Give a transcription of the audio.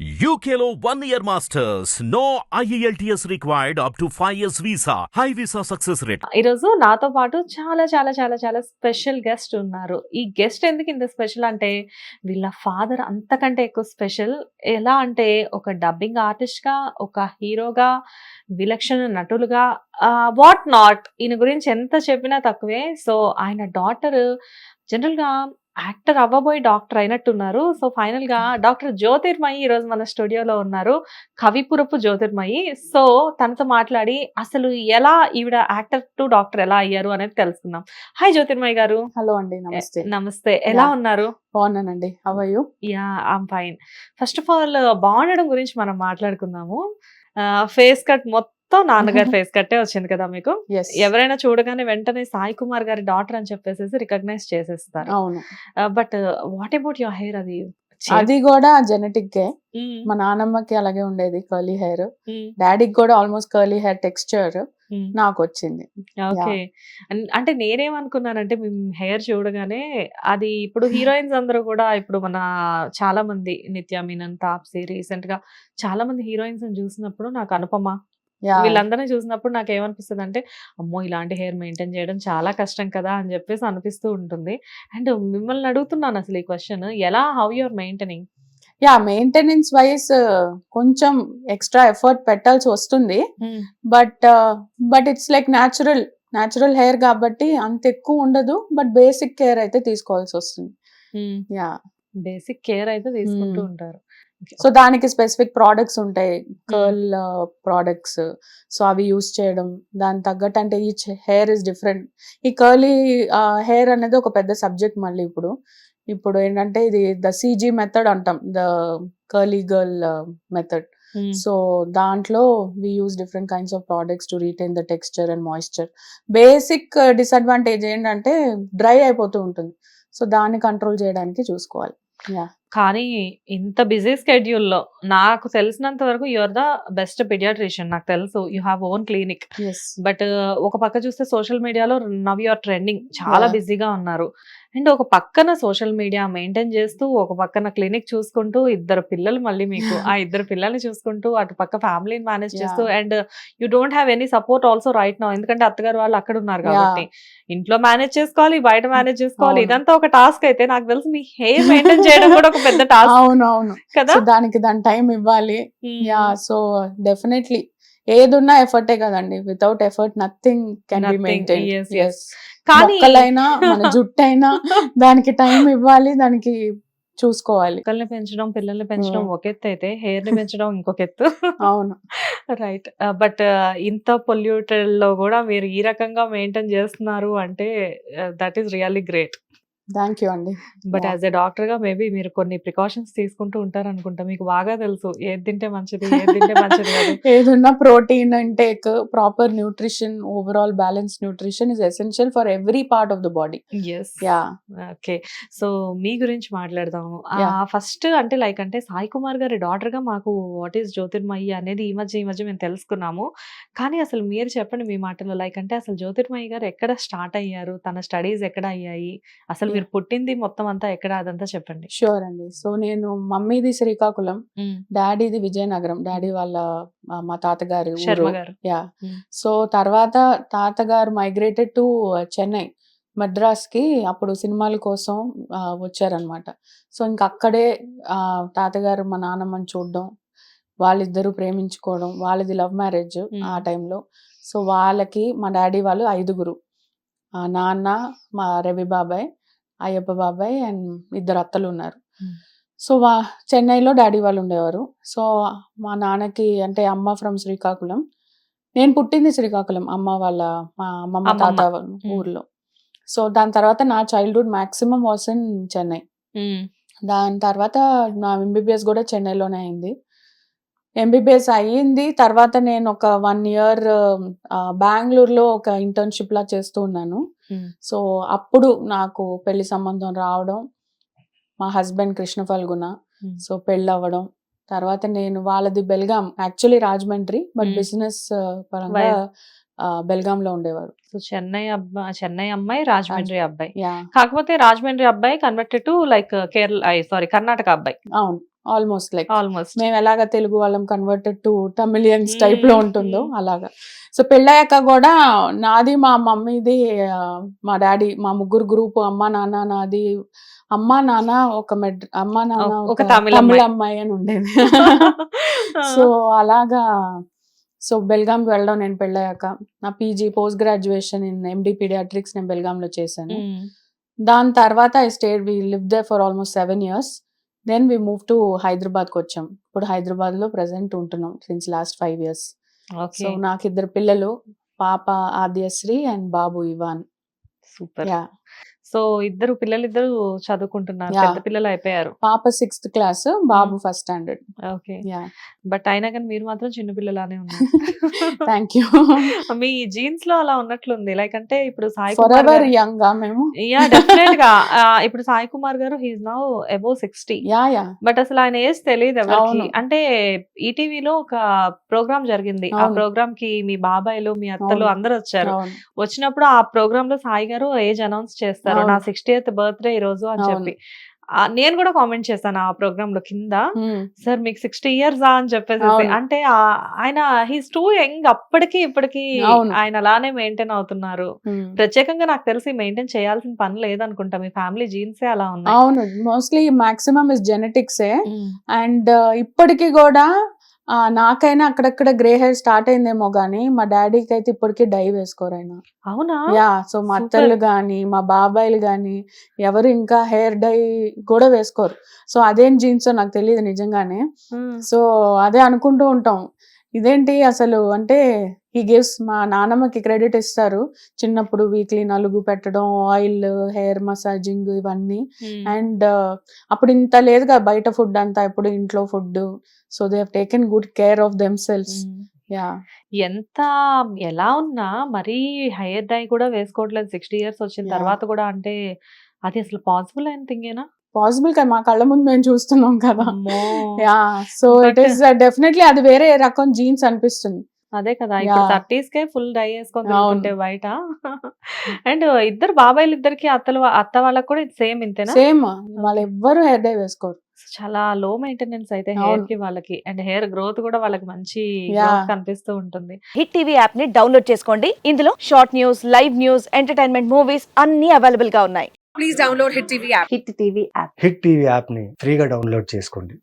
యూకేలో one year masters no E IELTS required up to 5 years visa. High visa success rate. ఈరోజు నాతో పాటు చాలా చాలా చాలా చాలా స్పెషల్ గెస్ట్ ఉన్నారు. ఈ గెస్ట్ ఎందుకు ఇంత స్పెషల్ అంటే వీళ్ళ ఫాదర్ అంతకంటే ఎక్కువ స్పెషల్ ఎలా అంటే ఒక డబ్బింగ్ ఆర్టిస్ట్గా ఒక హీరోగా విలక్షణ నటులుగా వాట్ నాట్ ఈయన గురించి ఎంత చెప్పినా తక్కువే. సో ఆయన డాటర్ జనరల్గా యాక్టర్ అవ్వబోయి డాక్టర్ అయినట్టున్నారు. సో ఫైనల్గా డాక్టర్ జ్యోతిర్మయి ఈ రోజు మన స్టూడియోలో ఉన్నారు. కవిపురపు జ్యోతిర్మయి. సో తనతో మాట్లాడి అసలు ఎలా ఈవిడ యాక్టర్ టు డాక్టర్ ఎలా అయ్యారు అనేది తెలుసుకుందాం. హాయ్ జ్యోతిర్మయి గారు. హలో అండి నమస్తే. నమస్తే. ఎలా. ఉన్నారు? బాగున్నానండి. How are you yeah? I'm fine. First of all బాగుండడం గురించి మనం మాట్లాడుకుందాము. ఫేస్ కట్ మొత్తం నాన్నగారి ఫేస్ కట్టే వచ్చింది కదా మీకు? ఎవరైనా చూడగానే వెంటనే సాయి కుమార్ గారి డాటర్ అని చెప్పేసి రికగ్నైజ్ చేసేస్తారు. అవును. But what about your hair అది? అది కూడా జెనెటిక్ గే మ్మ్. మా నానమ్మకి అలాగే ఉండేది కర్లీ హెయిర్ మ్మ్. డాడీకి కూడా almost curly hair texture hmm. నాకు వచ్చింది. ఓకే అంటే నేనేమనుకున్నానంటే మీ హెయిర్ చూడగానే అది ఇప్పుడు హీరోయిన్స్ అందరూ కూడా ఇప్పుడు మన చాలా మంది నిత్య మీనన్ తాప్సీ రీసెంట్గా చాలా మంది హీరోయిన్స్ చూసినప్పుడు నాకు అనుపమ వీళ్ళందరినీ చూసినప్పుడు నాకు ఏమనిపిస్తుంది అంటే అమ్మో! ఇలాంటి హెయిర్ మెయింటైన్ చేయడం చాలా కష్టం కదా అని చెప్పేసి అనిపిస్తూ ఉంటుంది. అండ్ మిమ్మల్ని అడుగుతున్నాను అసలు ఈ క్వశ్చన్ ఎలా how your maintaining? Yeah maintenance wise కొంచెం ఎక్స్ట్రా ఎఫర్ట్ పెట్టాల్సి వస్తుంది. But but it's like natural natural hair కాబట్టి అంత ఎక్కువ ఉండదు. బట్ బేసిక్ కేర్ అయితే తీసుకోవాల్సి వస్తుంది. యా. బేసిక్ కేర్ అయితే తీసుకుంటూ. ఉంటారు. సో దానికి స్పెసిఫిక్ ప్రోడక్ట్స్ ఉంటాయి. కర్ల్ ప్రోడక్ట్స్ సో అవి యూస్ చేయడం దాని తగ్గట్టు అంటే ఈచ్ హెయిర్ ఇస్ డిఫరెంట్. ఈ కర్లీ హెయిర్ అనేది ఒక పెద్ద సబ్జెక్ట్ మళ్ళీ ఇప్పుడు. ఇప్పుడు ఏంటంటే ఇది ద సీజీ మెథడ్ అంటాం. The curly girl method. Hmm. So దాంట్లో we use different kinds of products to retain the texture and moisture. Basic disadvantage ఏంటంటే డ్రై అయిపోతూ ఉంటుంది. సో దాన్ని కంట్రోల్ చేయడానికి చూసుకోవాలి. కానీ ఇంత బిజీ స్కెడ్యూల్లో నాకు తెలిసినంత వరకు యువర్ ద బెస్ట్ పిడియాట్రిషియన్ నాకు తెలుసు you have own clinic. But ఒక పక్క చూస్తే సోషల్ మీడియాలో నవ్ యువర్ ట్రెండింగ్ చాలా. బిజీగా ఉన్నారు. అండ్ ఒక పక్కన సోషల్ మీడియా మెయింటైన్ చేస్తూ ఒక పక్కన క్లినిక్ చూసుకుంటూ ఇద్దరు పిల్లలు మళ్ళీ మీకు ఆ ఇద్దరు పిల్లల్ని చూసుకుంటూ అటు పక్క ఫ్యామిలీని మేనేజ్. చేస్తూ and you don't have any support also right now. ఎందుకంటే అత్తగారు వాళ్ళు అక్కడ ఉన్నారు కాబట్టి. ఇంట్లో మేనేజ్ చేసుకోవాలి బయట మేనేజ్ చేసుకోవాలి. ఇదంతా ఒక టాస్క్ అయితే నాకు తెలుసు మీ హెయిర్ మెయింటైన్ చేయడం కూడా ఒక పెద్ద టాస్క్ అవును అవును కదా దానికి దాని టైం ఇవ్వాలి. యా సో డెఫినెట్లీ ఏదున్నా ఎఫర్టే కదండి. Without effort nothing can be maintain. కానీ మన జుట్టైనా దానికి టైం ఇవ్వాలి దానికి చూసుకోవాలి. మొక్కల్ని పెంచడం పిల్లల్ని పెంచడం Mm. ఒక ఎత్తు అయితే హెయిర్ని పెంచడం ఇంకొక ఎత్తు. అవును. రైట్ బట్ ఇంత పొల్యూటెడ్లో కూడా మీరు ఈ rకంగా మెయింటైన్ చేస్తున్నారు అంటే that is really great thank you అండి. బట్. యాజ్ ఎ డాక్టర్గా మేబీ మీరు కొన్ని ప్రికాషన్స్ తీసుకుంటూ ఉంటారు అనుకుంటా మీకు బాగా తెలుసు ఏది తింటే మంచిది ఏది తింటే మంచిది ఏదున్నా protein intake proper nutrition overall balance nutrition is essential for every part of the body yes yeah. Okay. So మీ గురించి మాట్లాడదాము. ఫస్ట్ అంటే లైక్ అంటే సాయి కుమార్ గారి డాటర్గా మాకు వాట్ ఈస్ జ్యోతిర్మయి అనేది ఈ మధ్య ఈ మధ్య మేము తెలుసుకున్నాము. కానీ అసలు మీరు చెప్పండి మీ మాటలో లైక్ అంటే అసలు జ్యోతిర్మయి గారు ఎక్కడ స్టార్ట్ అయ్యారు? తన స్టడీస్ ఎక్కడ అయ్యాయి? అసలు మీరు పుట్టింది మొత్తం అంతా ఎక్కడ? అదంతా చెప్పండి. షూర్ అండి. సో నేను మమ్మీది శ్రీకాకుళం డాడీది విజయనగరం. డాడీ వాళ్ళ మా తాతగారి యా. సో తర్వాత తాతగారు మైగ్రేటెడ్ టు చెన్నై మద్రాస్కి అప్పుడు సినిమాల కోసం వచ్చారనమాట సో ఇంక అక్కడే తాతగారు మా నాన్నమ్మని చూడడం వాళ్ళిద్దరూ ప్రేమించుకోవడం వాళ్ళది లవ్ మ్యారేజ్. ఆ టైంలో. సో వాళ్ళకి మా డాడీ వాళ్ళు ఐదుగురు. నాన్న మా రవి బాబాయ్ అయ్యప్ప బాబాయ్ అండ్ ఇద్దరు అత్తలు ఉన్నారు. Mm. సో వా చెన్నైలో డాడీ వాళ్ళు ఉండేవారు. సో మా నాన్నకి అంటే అమ్మ ఫ్రమ్ శ్రీకాకుళం. నేను పుట్టింది శ్రీకాకుళం అమ్మ వాళ్ళ మా అమ్మమ్మ. తాత వాళ్ళ ఊర్లో. సో దాని తర్వాత నా childhood maximum was in Chennai. దాని తర్వాత నా ఎంబీబీఎస్ కూడా చెన్నైలోనే అయింది. ఎంబీబీఎస్ అయ్యింది. తర్వాత నేను ఒక వన్ ఇయర్ బెంగళూరులో ఒక ఇంటర్న్షిప్ లా చేస్తూ ఉన్నాను. సో అప్పుడు నాకు పెళ్ళి సంబంధం రావడం మా husband Krishna Phalguna Hmm. So పెళ్ళి అవ్వడం తర్వాత నేను వాళ్ళది Belgaum actually Rajahmundry but. Business పరంగా. ఆ, బెల్గాంలో ఉండేవారు. సో చెన్నై అబ్బాయి చెన్నై అమ్మాయి రాజమండ్రి అబ్బాయి. కాకపోతే రాజమండ్రి అబ్బాయి converted to like Kerala sorry Karnataka అబ్బాయి. అవును. ఆల్మోస్ట్ లైక్ ఆల్మోస్ట్ మేము ఎలాగ తెలుగు వాళ్ళం కన్వర్టెడ్ టు తమిళియన్స్ టైప్లో మ్మ్. ఉంటుందో అలాగా. సో పెళ్ళయ్యాక కూడా నాది మా మమ్మీది మా డాడీ మా ముగ్గురు గ్రూప్ అమ్మ నాన్న నాది అమ్మ నాన్న ఒక మెడ్ అమ్మ నాన్న ఒక తమిళ అమ్మాయి. అని ఉండేది. సో అలాగా సో బెల్గాంకి వెళ్ళడం నేను పెళ్ళయ్యాక. నా PG post graduation in MD pediatrics నేను బెల్గాంలో చేశాను. దాని తర్వాత I stayed we live there for almost seven years then we move to హైదరాబాద్కి వచ్చాం ఇప్పుడు హైదరాబాద్లో ప్రజెంట్ ఉంటున్నాం since last five years so నాకు ఇద్దరు పిల్లలు పాప ఆద్యశ్రీ అండ్ బాబు ఇవాన్. సూపర్ సో ఇద్దరు పిల్లలిద్దరు చదువుకుంటున్నారు. పెద్ద పిల్లలు అయిపోయారు. పాప సిక్స్త్ క్లాస్ బాబు ఫస్ట్ స్టాండర్డ్. ఓకే. బట్ అయినా కానీ మీరు మాత్రం చిన్న పిల్లలానే ఉన్నారు. థ్యాంక్ యూ మీ జీన్స్లో అలా ఉన్నట్లుంది. లైక్ అంటే ఇప్పుడు సాయి కుమార్ యంగ్ మేము. యా డెఫినెట్గా ఇప్పుడు Sai Kumar garu he's now above sixty. Yeah yeah. But అసలు ఆయన ఏజ్ తెలియదు ఎవరికి. అంటే ఈటీవీలో ఒక ప్రోగ్రామ్ జరిగింది. ఆ. ప్రోగ్రామ్కి మీ బాబాయ్లు మీ అత్తలు. అందరూ వచ్చారు వచ్చినప్పుడు ఆ ప్రోగ్రామ్లో సాయి గారు ఏజ్ అనౌన్స్ చేస్తారు. అవును. నా సిక్స్టీయత్ బర్త్డే ఈ రోజు అని. చెప్పి నేను కూడా కామెంట్ చేశాను ఆ ప్రోగ్రామ్లో కింద. సార్ మీకు సిక్స్టీ ఇయర్స్ అని చెప్పేసి. అంటే ఆయన హీస్ టూ యంగ్ అప్పటికి ఇప్పటికి. ఆయన అలానే మెయింటైన్ అవుతున్నారు. ప్రత్యేకంగా నాకు తెలిసి మెయింటైన్ చేయాల్సిన పని లేదనుకుంటా మీ ఫ్యామిలీ జీన్సే అలా ఉన్నాయి అవును మోస్ట్లీ మాక్సిమం ఇస్ జెనెటిక్సే అండ్ ఇప్పటికీ కూడా నాకైనా అక్కడక్కడ గ్రే హెయిర్ స్టార్ట్ అయిందేమో గానీ మా డాడీకి అయితే ఇప్పటికీ డై వేసుకోరు ఆయన. అవునా? యా సో మా. అత్తలు గాని మా బాబాయిలు గాని ఎవరు ఇంకా హెయిర్ డై కూడా వేసుకోరు. సో అదేం జీన్స్ నాకు తెలియదు నిజంగానే. సో అదే అనుకుంటూ ఉంటాం. ఇదేంటి అసలు అంటే ఈ గివ్స్ మా నాన్నమ్మకి క్రెడిట్ ఇస్తారు. చిన్నప్పుడు వీక్లీ నలుగు పెట్టడం ఆయిల్ హెయిర్ మసాజింగ్ ఇవన్నీ. అండ్ అప్పుడు ఇంత లేదుగా బయట ఫుడ్ అంతా ఇప్పుడు ఇంట్లో food so they have taken good care of them cells. Yeah ఎంత ఎలా ఉన్నా మరీ హైయర్ డై కూడా వేసుకోవట్లేదు. సిక్స్టీ ఇయర్స్ వచ్చిన. తర్వాత కూడా అంటే అది అసలు పాసిబుల్ అయిన థింగేనా పాసిబుల్ కదా. మా కళ్ళ ముందు మేము చూస్తున్నాం కదా. Yeah so it is definitely అది వేరే రకం జీన్స్ అనిపిస్తుంది. అదే కదా ఇప్పుడు. థర్టీస్ కే ఫుల్ డై వేసుకొని. తిరుగుతుంటే బయట. అండ్ ఇద్దరు బాబాయిలు ఇద్దరికి అత్తలు అత్త వాళ్ళకి కూడా సేమ్ ఇంతేనా? సేమ్. వాళ్ళు ఎవ్వరు హెయిర్ డై వేసుకోరు. చాలా లో మెయింటెనెన్స్ అయితే. హెయిర్కి వాళ్ళకి. అండ్ హెయిర్ గ్రోత్ కూడా వాళ్ళకి మంచి కనిపిస్తూ ఉంటుంది. హిట్ టీవీ యాప్ని డౌన్లోడ్ చేసుకోండి. ఇందులో short news live news entertainment movies అన్ని అవైలబుల్గా ఉన్నాయి. please download Hit TV app. Hit TV app. Hit TV యాప్ని ఫ్రీగా డౌన్లోడ్ చేసుకోండి.